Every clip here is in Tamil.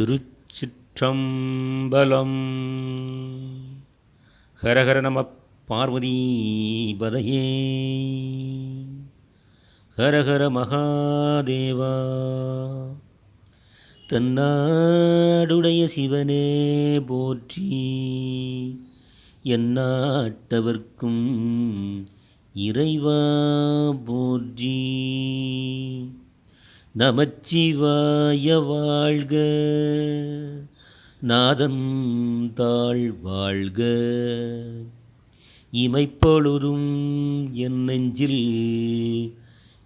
திருச்சிற்றம்பலம். ஹரஹர நம பார்வதி பதையே. ஹரஹர மகாதேவா. தன்னாடுடைய சிவனே போற்றி என்னாட்டவர்க்கும் இறைவா போற்றி. நமச்சிவாய வாழ்க. நாதம் தாழ் வாழ்க. இமைப்பொழுதும் என் நெஞ்சில்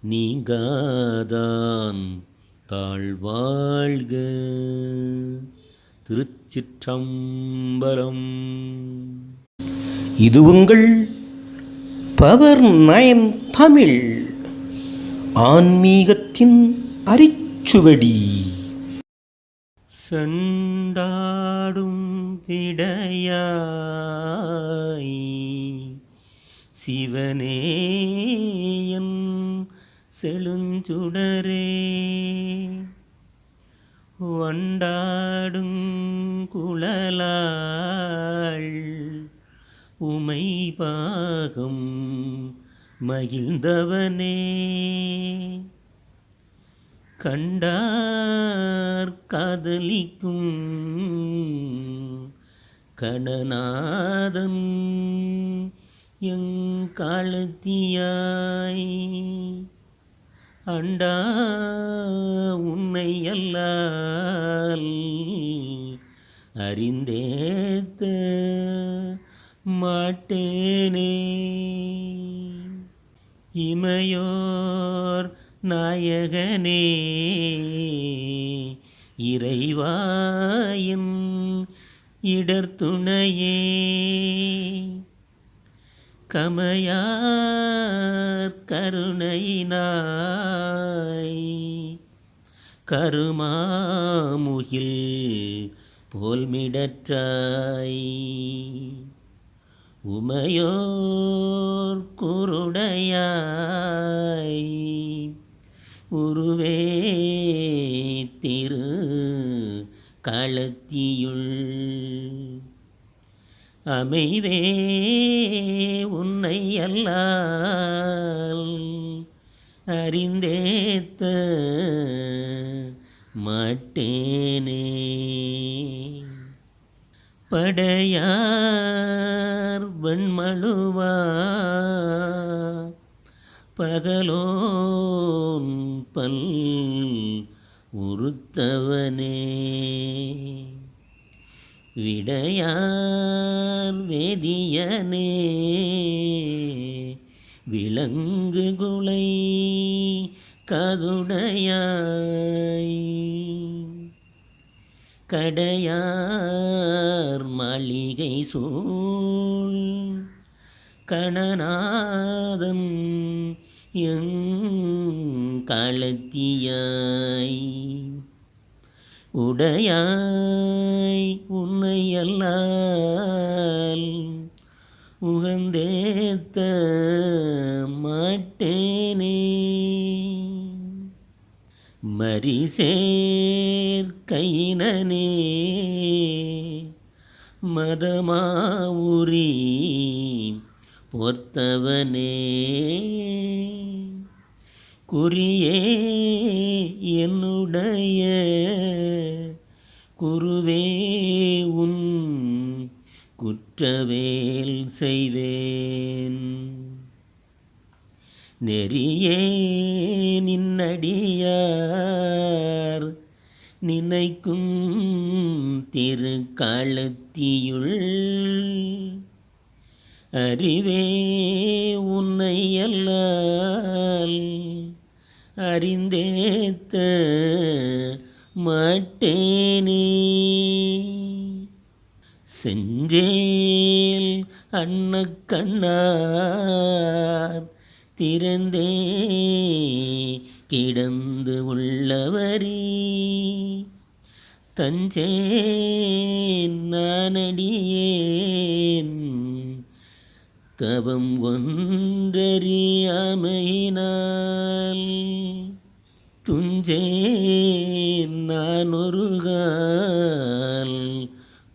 நீங்காதான் தாழ்வாழ்க திருச்சிற்றம்பலம். இது உங்கள் பவர் நயன் தமிழ். ஆன்மீகத்தின் அரிச்சுவடி. செண்டாடும் விடையாய் சிவனேயம் செழுஞ்சுடரே. வண்டாடும் குழலாள் உமை பாகம் மகிழ்ந்தவனே. கண்டார் காதலிக்கும் கணநாதன் எங்காலத்தியாய் அண்டா உன்னை அல்லால் அறிந்தேத்த மாட்டேனே. இமையோர் நாயகனே. இறைவாயின் இடர்துணையே கமையார் கருணையினாய். கருமாமுகில் போல்மிடற்றாய். உமையோர் குருடையாய். உருவே திரு களத்தியுள் அமைவே உன்னை அல்லால் அறிந்தேத்த மாட்டேனே. படையார் வெண்மழுவா பகலோன் பல் உறுத்தவனே. விடையார் வேதியனே. விலங்கு குலை கதுடையாய் கடையார் மளிகை சூழ் கணநாதன் எங் காலத்தியாய். உடையாய் உன்னையல்லால் உகந்தேத்த மாட்டேனே. மரிசேர் கைனனே மதமாவுரி பொர்த்தவனே. குறியே என்னுடைய குருவே உன் குற்றவேல் செய்வேன் நெறியே நின்னடியார் நினைக்கும் திருக்களத்தியுள் அறிவே உன்னை அல்லால் அறிந்தேத்த மாட்டேனே. செஞ்சேல் அண்ண கண்ணார் திறந்தே கிடந்து உள்ளவரே. தஞ்சே நானடியேன் தவம் ஒன்றறியாமையினால் துஞ்சேன் நான் ஒரு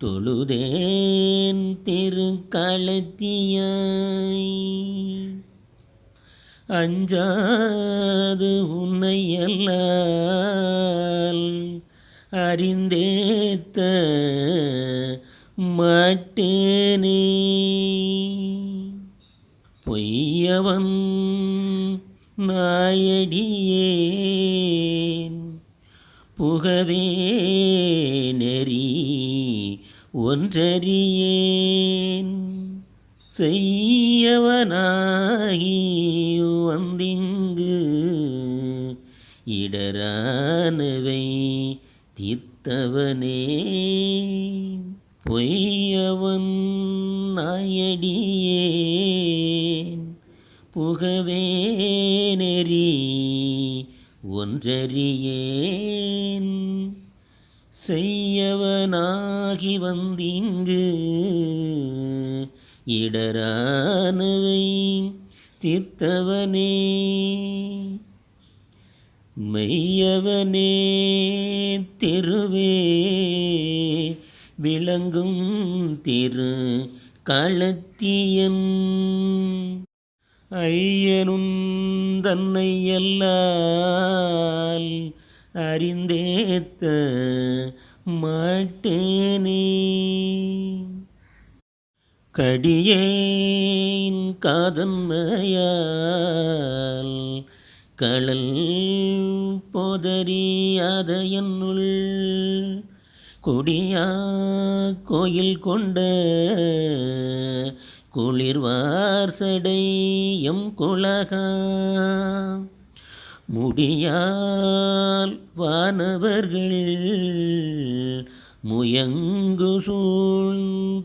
தொழுதேன் திருக்களத்தியாய் அஞ்சாது உன்னை அறிந்தேத்த மாட்டேனே. பொய்யவன் நாயடியேன். புகவே நெறி ஒன்றறியேன். செய்யவனாகி வந்திங்கு இடரானவை தீர்த்தவனே. பொய்யவன் நாயடியேன். புகவே நெறி ஒன்றறியேன். செய்யவனாகி வந்திங்கு இடரானவை தீர்த்தவனே. மெய்யவனே திருவே விளங்கும் திரு களத்தியன். ஐயனும் தன்னை எல்லால் அறிந்தேத்த மாட்டேனே. கடியேன் காதன்மையால் களல் போதறியாத என்னுள் கொடியா கோயில் கொண்ட குளிர்வார் சடையும் குலகா. முடியால் வானவர்கள் முயங்கு சூழ்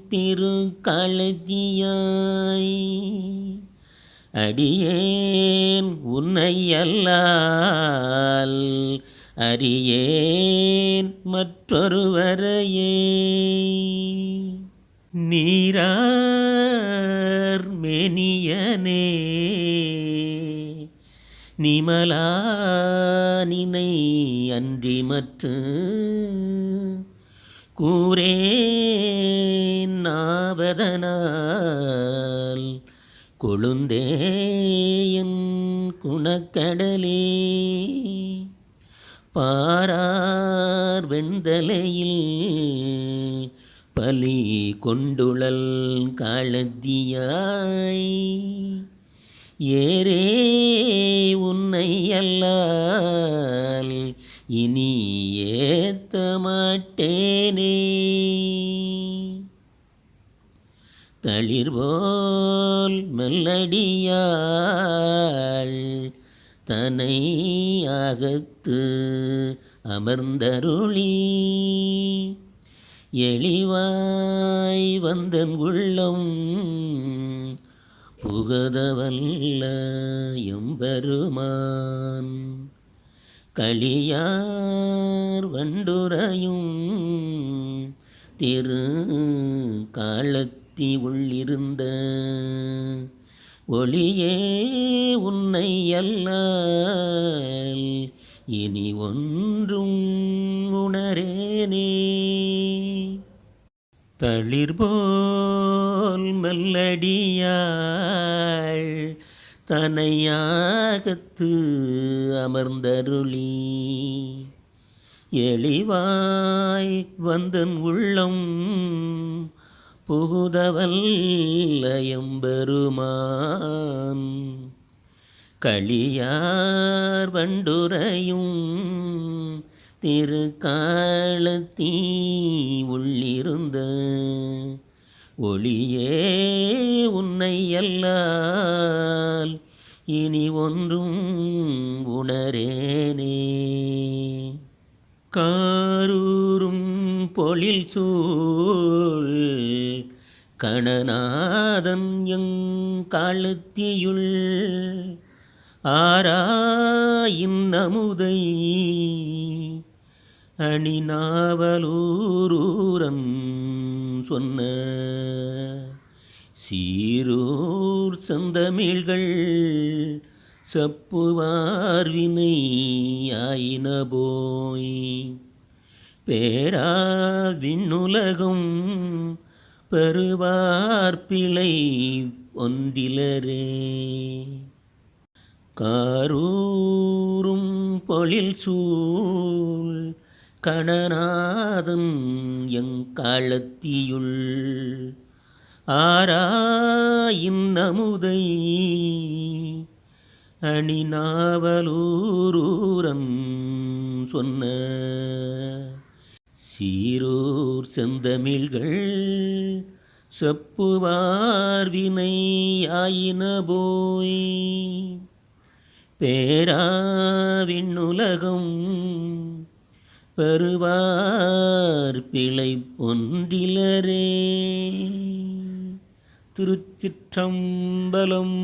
திருக்களத்தியாய் அடியேன் உன்னையல்லால் அறியேன் மற்றொருவரையே. நீரா மேனியனே. நிமலா நினை அன்றி மற்ற கூரேன் நாவதனால் கொழுந்தேயன் குணக்கடலே. பாரார் வெண்தலையில் பலி கொண்டுழல் காலத்தியாய். ஏரே உன்னை அல்லால் இனி ஏத்த மாட்டேனே. தளிர்வோல் மெல்லடியாள் தனை அகத்து அமர்ந்தருளி. எளிவாய் வந்தன் உள்ளம் புகதவல்ல எம்பெருமான். களியார் வண்டுரையும் திரு காலத்தி உள்ளிருந்த ஒளியே உன்னை அல்லால் இனி ஒன்றும் உணரேனே தளிர்போல் மல்லடியாள் தனையாகத்து அமர்ந்தருளி. எளிவாய் வந்தன் உள்ளம் புகுதவல்ல எம்பெருமான். களியார் வண்டுரையும் திருக்காலத்தீ உள்ளிருந்த ஒளியே உன்னை அல்லால் இனி ஒன்றும் உணரேனே. காரூரும் பொழில் சூழ் கணநாதன் எங் காலத்தியுள் ஆராயின் அமுதை அணிநாவலூரூரன் சொன்ன சீரூர் சந்தமிழ்கள் சப்புவார்வினை ஆயின போய் பேரா விண்ணுலகும் பெறுவார்பிழை ஒன்றிலரே. காரூரும் பொழில் சூழ் கணநாதன் எங்காலத்தியுள் ஆராயின் அமுதை அணிநாவலூரூரம் சொன்ன சீரூர் செந்தமிழ்கள் செப்புவார்வினை ஆயின போய் பேராவிண்ணுலகம் பெறுவார் பிழை பொன்றிலரே. திருச்சிற்றம்பலம்